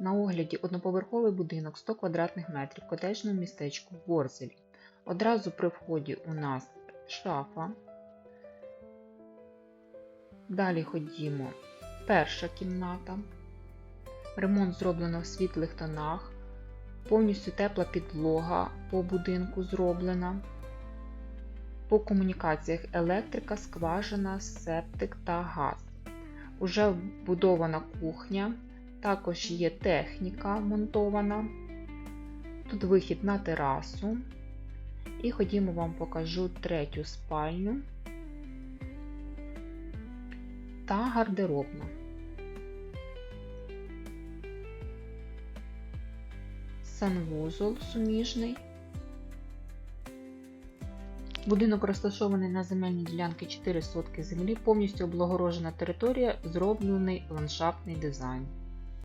На огляді одноповерховий будинок 100 квадратних метрів в котеджному містечку Ворзель. Одразу при вході у нас шафа. Далі ходімо. Перша кімната. Ремонт зроблено в світлих тонах. Повністю тепла підлога по будинку зроблена. По комунікаціях електрика, скважина, септик та газ. Уже вбудована кухня, також є техніка монтована. Тут вихід на терасу. І ходімо вам покажу третю спальню та гардеробну. Санвузол суміжний. Будинок розташований на земельній ділянці 4 сотки землі, повністю облагорожена територія, зроблений ландшафтний дизайн.